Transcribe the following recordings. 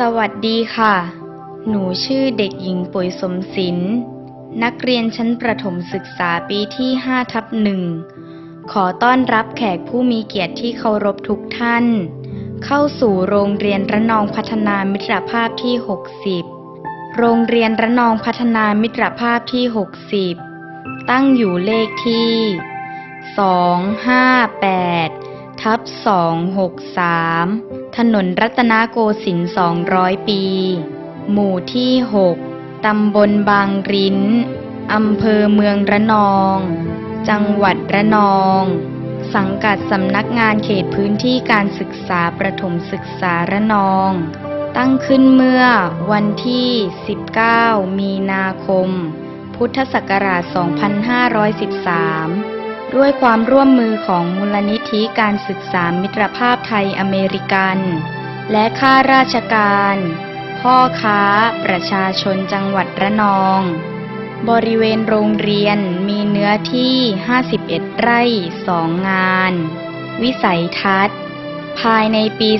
สวัสดีค่ะ หนูชื่อเด็กหญิงปุ๋ยสมศิลป์นักเรียนชั้นประถมศึกษาปีที่5ทับหนึ่ง ขอต้อนรับแขกผู้มีเกียรติที่เคารพทุกท่าน เข้าสู่โรงเรียนระนองพัฒนามิตรภาพที่ 60 โรงเรียนระนองพัฒนามิตรภาพที่ 60 ตั้งอยู่เลขที่ 258ทับ263 ถนนรัตนโกสินทร์200 ปี หมู่ที่ 6 ตำบลบางริ้น อำเภอเมืองระนอง จังหวัดระนอง สังกัดสำนักงานเขตพื้นที่การศึกษาประถมศึกษาระนอง ตั้งขึ้นเมื่อวันที่ 19 มีนาคม พุทธศักราช 2513 ด้วยความร่วมมือของมูลนิธิการศึกษามิตรภาพไทยอเมริกัน และข้าราชการ พ่อค้า ประชาชนจังหวัดระนอง บริเวณโรงเรียนมีเนื้อที่ 51 ไร่ 2 งาน วิสัยทัศน์ ภายในปี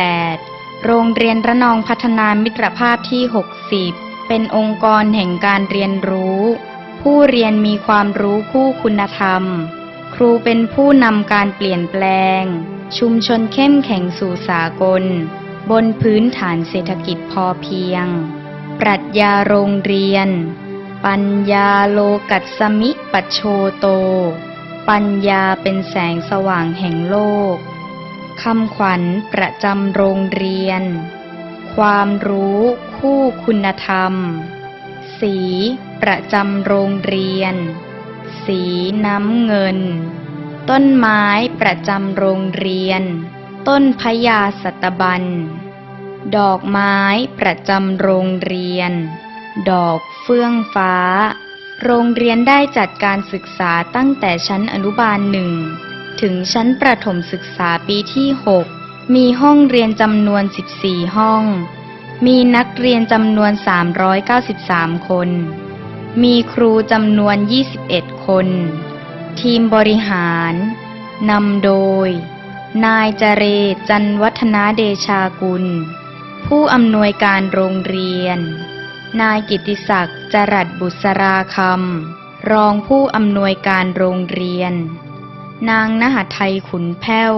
2558 โรงเรียนระนองพัฒนามิตรภาพที่ 60 เป็นองค์กรแห่งการเรียนรู้ ผู้เรียนมีความรู้คู่คุณธรรม ครูเป็นผู้นำการเปลี่ยนแปลง ชุมชนเข้มแข็งสู่สากล บนพื้นฐานเศรษฐกิจพอเพียง ปรัชญาโรงเรียน ปัญญาโลกัสสมิปัชโชโต ปัญญาเป็นแสงสว่างแห่งโลกคำขวัญประจำโรงเรียน ความรู้คู่คุณธรรม สี ประจำโรงเรียน สีน้ำเงิน ต้นไม้ประจำโรงเรียน ต้นพญาสัตบัน ดอกไม้ประจำโรงเรียน ดอกเฟื่องฟ้า โรงเรียนได้จัดการศึกษาตั้งแต่ชั้นอนุบาลหนึ่งถึงชั้นประถมศึกษาปีที่ 6 มีห้องเรียนจำนวน 14 ห้อง มีนักเรียนจำนวน 393 คน มีครูจำนวน 21 คน ทีมบริหาร นำโดย นายจเรจันวัฒนาเดชากุล ผู้อำนวยการโรงเรียน นายกิติศักดิ์จรัสบุษราคำ รองผู้อำนวยการโรงเรียน นางนหไทยขุนแพ้ว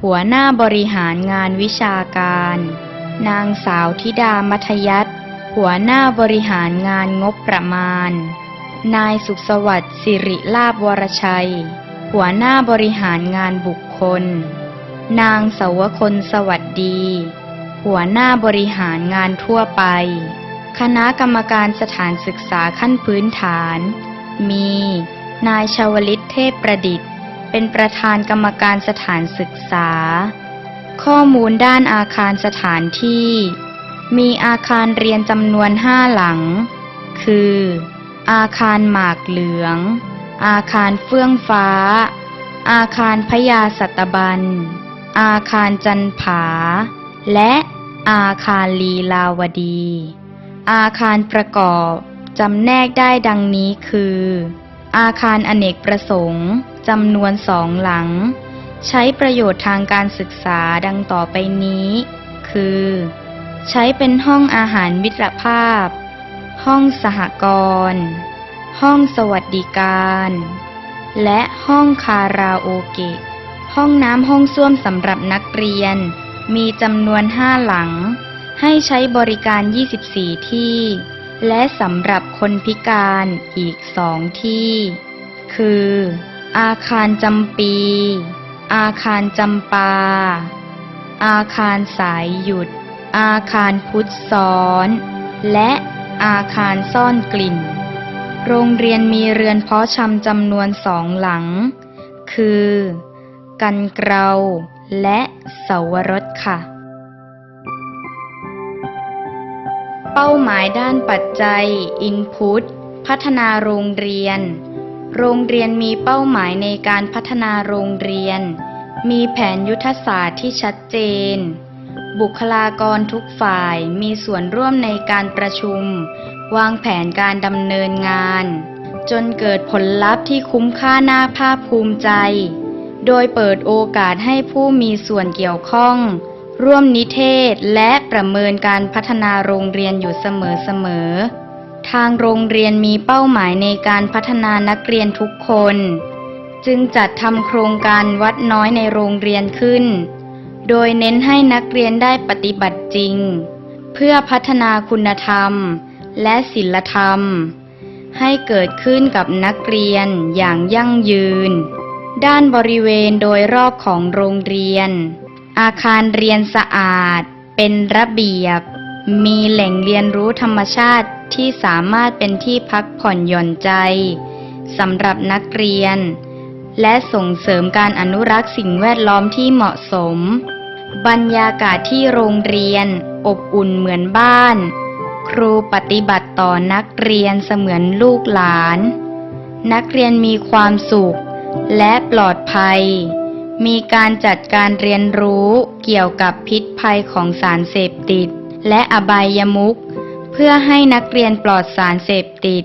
หัวหน้าบริหารงานวิชาการ นางสาวธิดามัธยัต หัวหน้าบริหารงานงบประมาณ นายสุขสวัสดิ์สิริลาบวรชัย หัวหน้าบริหารงานบุคคล นางสาวคนสวัสดี หัวหน้าบริหารงานทั่วไป คณะกรรมการสถานศึกษาขั้นพื้นฐาน มี นายชาวลิตเทพประดิษฐ์ เป็นประธานกรรมการสถานศึกษา ข้อมูลด้านอาคารสถานที่ มีอาคารเรียนจำนวนห้าหลัง คือ อาคารหมากเหลือง อาคารเฟื่องฟ้า อาคารพญาสัตบัน อาคารจันผา และอาคารลีลาวดี อาคารประกอบจำแนกได้ดังนี้คือ อาคารอเนกประสงค์จำนวนสองหลัง ใช้ประโยชน์ทางการศึกษาดังต่อไปนี้ คือ ใช้เป็นห้องอาหารมิตรภาพ ห้องสหกรณ์ ห้องสวัสดิการ และห้องคาราโอเกะ ห้องน้ำห้องส้วมสำหรับนักเรียน มีจำนวนห้าหลัง ให้ใช้บริการ 24 ที่ และสำหรับคนพิการอีกสองที่ คือ อาคารจำปี อาคารจำปา อาคารสายหยุด อาคารพุทธซ้อน และอาคารซ่อนกลิ่น โรงเรียนมีเรือนเพาะชำจำนวนสองหลัง คือ กันเกลาและเสาวรสค่ะ เป้าหมายด้านปัจจัย Input พัฒนาโรงเรียน โรงเรียนมีเป้าหมายในการพัฒนาโรงเรียน มีแผนยุทธศาสตร์ที่ชัดเจน บุคลากรทุกฝ่ายมีส่วนร่วมในการประชุม วางแผนการดำเนินงาน จนเกิดผลลัพธ์ที่คุ้มค่าน่าภาคภูมิใจ โดยเปิดโอกาสให้ผู้มีส่วนเกี่ยวข้อง ร่วมนิเทศและประเมินการพัฒนาโรงเรียนอยู่เสมอๆ ทางโรงเรียนมีเป้าหมายในการพัฒนานักเรียนทุกคน จึงจัดทำโครงการวัดน้อยในโรงเรียนขึ้น โดยเน้นให้นักเรียนได้ปฏิบัติจริง เพื่อพัฒนาคุณธรรม และศีลธรรม ให้เกิดขึ้นกับนักเรียนอย่างยั่งยืน ด้านบริเวณโดยรอบของโรงเรียน อาคารเรียนสะอาด เป็นระเบียบ มีแหล่งเรียนรู้ธรรมชาติที่สามารถเป็นที่พักผ่อนหย่อนใจสำหรับนักเรียนและส่งเสริมการอนุรักษ์สิ่งแวดล้อมที่เหมาะสม บรรยากาศที่โรงเรียน อบอุ่นเหมือนบ้าน ครูปฏิบัติต่อนักเรียนเสมือนลูกหลาน นักเรียนมีความสุข และปลอดภัย มีการจัดการเรียนรู้เกี่ยวกับพิษภัยของสารเสพติด และอบายมุขเพื่อให้นักเรียนปลอดสารเสพติด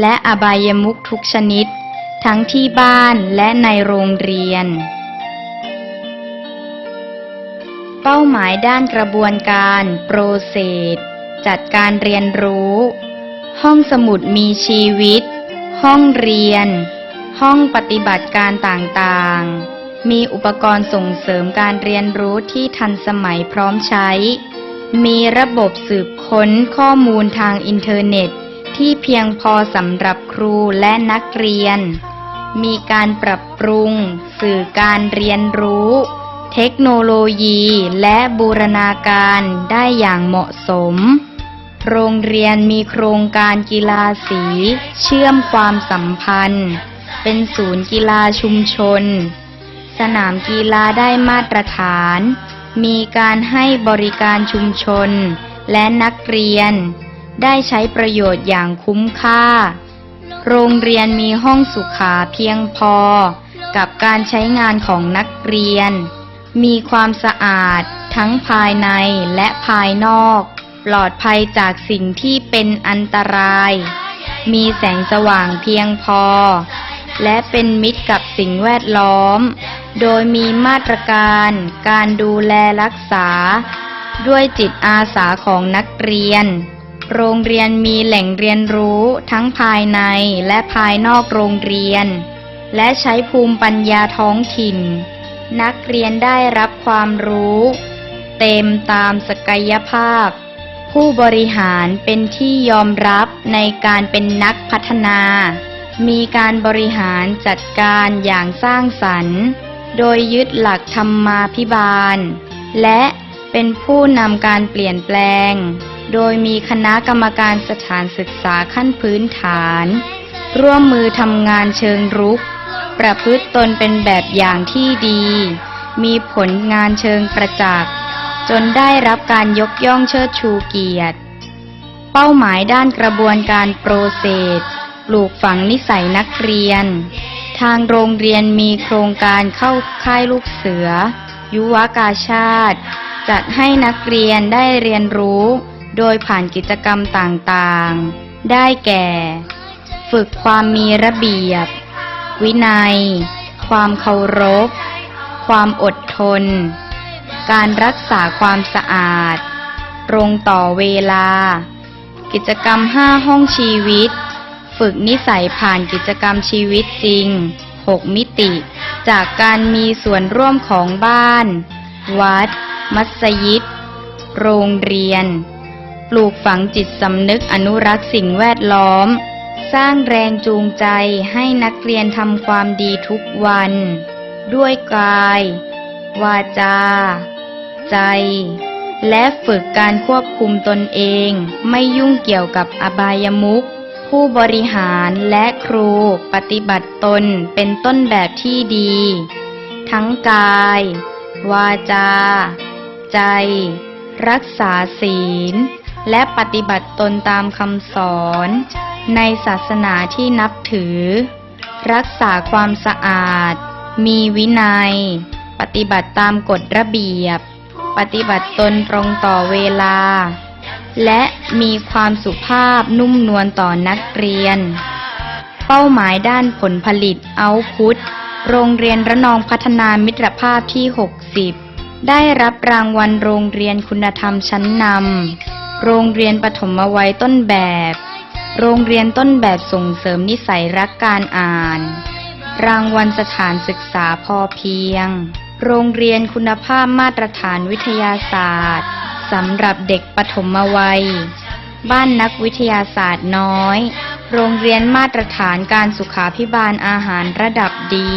และอบายมุขทุกชนิด ทั้งที่บ้านและในโรงเรียน เป้าหมายด้านกระบวนการโปรเซสจัดการเรียนรู้ ห้องสมุดมีชีวิต ห้องเรียน ห้องปฏิบัติการต่างๆ มีอุปกรณ์ส่งเสริมการเรียนรู้ที่ทันสมัยพร้อมใช้ มีระบบสืบค้นข้อมูลทางอินเทอร์เน็ต ที่เพียงพอสำหรับครูและนักเรียน มีการปรับปรุง สื่อการเรียนรู้ เทคโนโลยีและบูรณาการได้อย่างเหมาะสม โรงเรียนมีโครงการกีฬาสี เชื่อมความสัมพันธ์ เป็นศูนย์กีฬาชุมชน สนามกีฬาได้มาตรฐาน มีการให้บริการชุมชนและนักเรียน ได้ใช้ประโยชน์อย่างคุ้มค่า โรงเรียนมีห้องสุขาเพียงพอกับการใช้งานของนักเรียน มีความสะอาด ทั้งภายในและภายนอก ปลอดภัยจากสิ่งที่เป็นอันตราย มีแสงสว่างเพียงพอ และเป็นมิตรกับสิ่งแวดล้อม โดยมีมาตรการการดูแลรักษา ด้วยจิตอาสาของนักเรียน โรงเรียนมีแหล่งเรียนรู้ทั้งภายในและภายนอกโรงเรียน และใช้ภูมิปัญญาท้องถิ่น นักเรียนได้รับความรู้ เต็มตามศักยภาพ ผู้บริหารเป็นที่ยอมรับในการเป็นนักพัฒนา มีการบริหารจัดการอย่างสร้างสรรค์ โดยยึดหลักธรรมาภิบาล และเป็นผู้นำการเปลี่ยนแปลง โดยมีคณะกรรมการสถานศึกษาขั้นพื้นฐาน ร่วมมือทำงานเชิงรุก ประพฤติตนเป็นแบบอย่างที่ดี มีผลงานเชิงประจักษ์ จนได้รับการยกย่องเชิดชูเกียรติ เป้าหมายด้านกระบวนการโปรเซสปลูกฝังนิสัยนักเรียน ทางโรงเรียนมีโครงการเข้าค่ายลูกเสือ ยุวกาชาติ จัดให้นักเรียนได้เรียนรู้ โดยผ่านกิจกรรมต่างๆ ได้แก่ ฝึกความมีระเบียบ วินัย ความเคารพ ความอดทน การรักษาความสะอาด ตรงต่อเวลา กิจกรรม5ห้องชีวิต ฝึกนิสัยผ่านกิจกรรมชีวิตจริง 6 มิติ จากการมีส่วนร่วมของบ้าน วัด มัสยิด โรงเรียน ปลูกฝังจิตสำนึกอนุรักษ์สิ่งแวดล้อม สร้างแรงจูงใจให้นักเรียนทำความดีทุกวัน ด้วยกาย วาจา ใจ และฝึกการควบคุมตนเองไม่ยุ่งเกี่ยวกับอบายมุขผู้บริหารและครูปฏิบัติตนเป็นต้นแบบที่ดี ทั้งกาย วาจา ใจ รักษาศีล และปฏิบัติตนตามคำสอน ในศาสนาที่นับถือ รักษาความสะอาด มีวินัย ปฏิบัติตามกฎระเบียบ ปฏิบัติตนตรงต่อเวลา และมีความสุภาพนุ่มนวลต่อนักเรียน เป้าหมายด้านผลผลิตเอาพุทโรงเรียนระนองพัฒนามิตรภาพที่ 60 ได้รับรางวัลโรงเรียนคุณธรรมชั้นนำ โรงเรียนปฐมวัยต้นแบบ โรงเรียนต้นแบบส่งเสริมนิสัยรักการอ่าน รางวัลสถานศึกษาพอเพียง โรงเรียนคุณภาพมาตรฐานวิทยาศาสตร์สำหรับเด็กปฐมวัย บ้านนักวิทยาศาสตร์น้อย โรงเรียนมาตรฐานการสุขาพิบาลอาหารระดับดี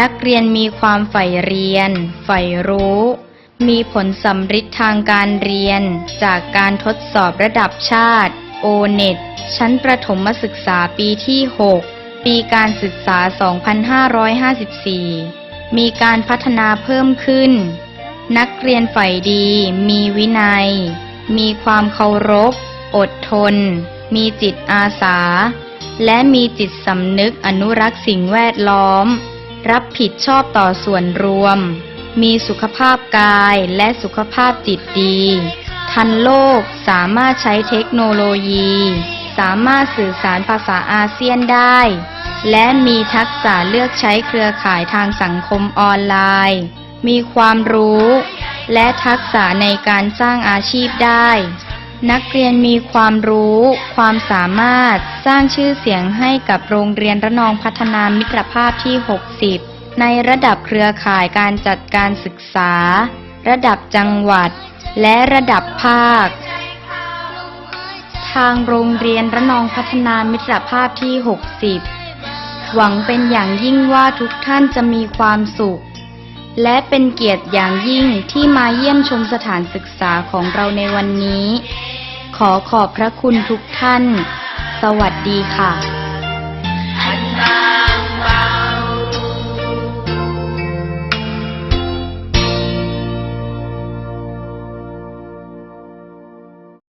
นักเรียนมีความใฝ่เรียน ใฝ่รู้ มีผลสำฤทธิ์ทางการเรียน จากการทดสอบระดับชาติ โอเน็ต ชั้นประถมศึกษาปีที่ 6 ปีการศึกษา 2554 มีการพัฒนาเพิ่มขึ้น นักเรียนใฝ่ดี มีวินัย มีความเคารพ อดทน มีจิตอาสา และมีจิตสำนึกอนุรักษ์สิ่งแวดล้อม รับผิดชอบต่อส่วนรวม มีสุขภาพกายและสุขภาพจิตดีทันโลกสามารถใช้เทคโนโลยี สามารถสื่อสารภาษาอาเซียนได้ และมีทักษะเลือกใช้เครือข่ายทางสังคมออนไลน์ มีความรู้ และทักษะในการสร้างอาชีพได้ นักเรียนมีความรู้ ความสามารถสร้างชื่อเสียงให้กับโรงเรียนระนองพัฒนามิตรภาพที่ 60 ในระดับเครือข่ายการจัดการศึกษา ระดับจังหวัด และระดับภาค ทางโรงเรียนระนองพัฒนามิตรภาพที่ 60 หวังเป็นอย่างยิ่งว่าทุกท่านจะมีความสุข และเป็นเกียรติอย่างยิ่งที่มาเยี่ยมชมสถานศึกษาของเราในวันนี้ ขอขอบพระคุณทุกท่าน สวัสดีค่ะ